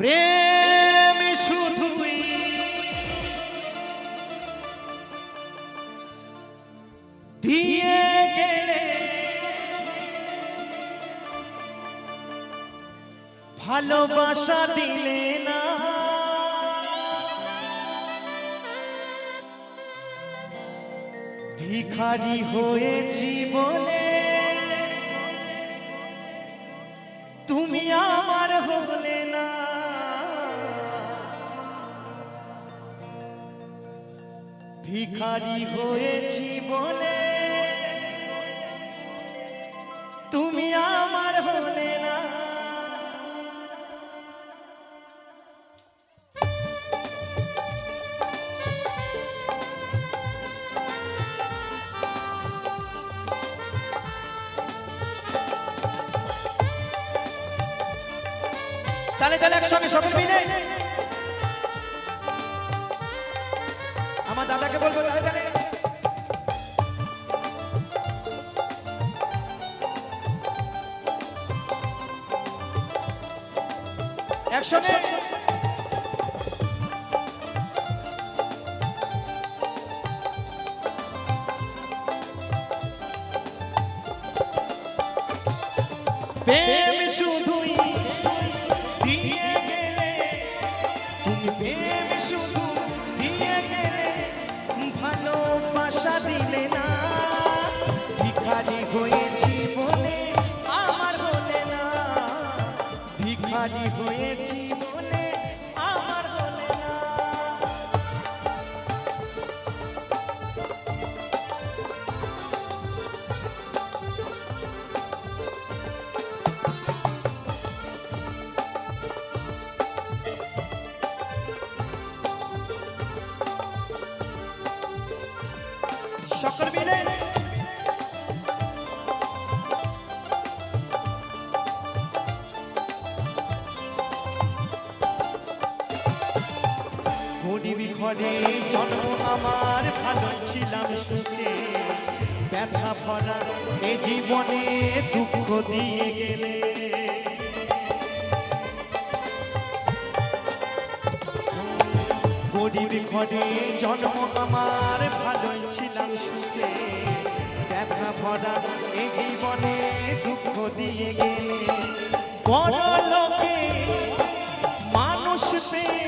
প্রেম শুধুই দিয়ে গেলে ভালোবাসা দিলে না। ভিখারি হয়েছি বলে তুমি আমার হলে না। ভিখারি হয়েছি বলে তুমি আমার হলে না। তাহলে তাহলে একসঙ্গে সবাই মিলে আমার দাদাকে বলব তাহলে তাহলে একসঙ্গে ভালোবাসা দিলে না ভিখারি হয়েছি সকল মিলে। গরিবি ঘরে জন্ম আমার, ভালো ছিলাম সুখে। ব্যথা ভরা এ জীবনে দুঃখ দিয়ে গেলে। গরিব ঘরে জন্ম আমার ভালোই ছিলাম সুখে। ব্যথা ভরা এই জীবনে দুঃখ দিয়ে গেলে বড় লোকে মানুষ পেয়ে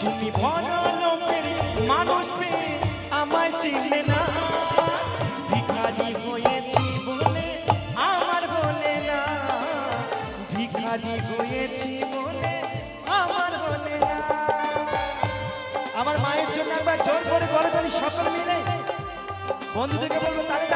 তুমি বড় লোকের মানুষ পেয়ে আমায় চিনলে না। ভিখারি হয়েছি বলে আমার বলে না। ভিখারি হয়েছি বলে জোর করে বলে করি সকল মিলে বন্ধুদেরকে বলব তালে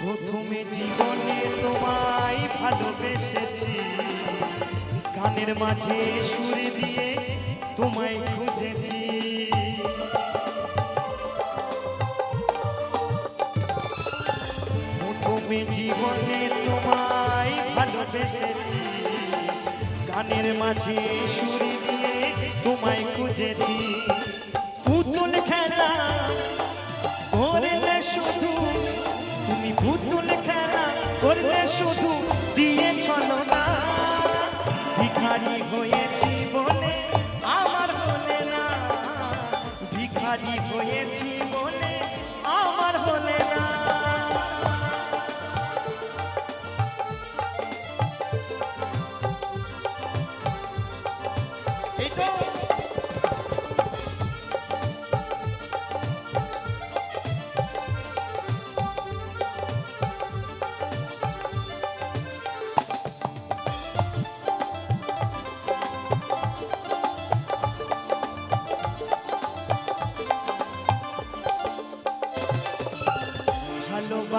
প্রথমে জীবনে তোমায় ভালোবেসেছি। গানের মাঝে সুরে দিয়ে তোমায় খুঁজেছি। প্রথমে জীবনে তোমায় ভালোবেসেছি। গানের মাঝে সুরে দিয়ে তোমায় খুঁজেছি। শুধু দিয়ে চলো না। ভিখারি হয়েছি বলে আমার বলে না। ভিখারি হয়েছি বলে আমার বলে না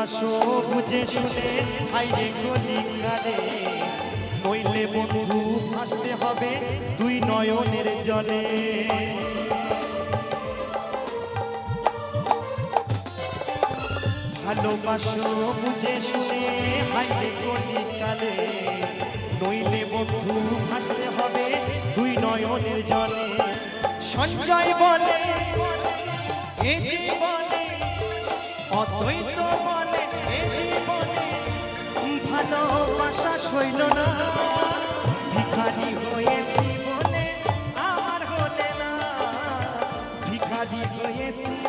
ভালোবাসো বুঝে শুনে আইরে গলি নইলে বন্ধু ভাসতে হবে দুই নয়নের জলে। ভালোবাসো বুঝে শুনে হাইরে কলিকালে নইলে বন্ধু ভাসতে হবে দুই নয়নের জলে। সঞ্জয় বলে, এ জীবনে অদ্বৈত ভালোবাসা সইল না। ভিখারি হয়েছি বলে আমার হলে না। ভিখারি হয়েছি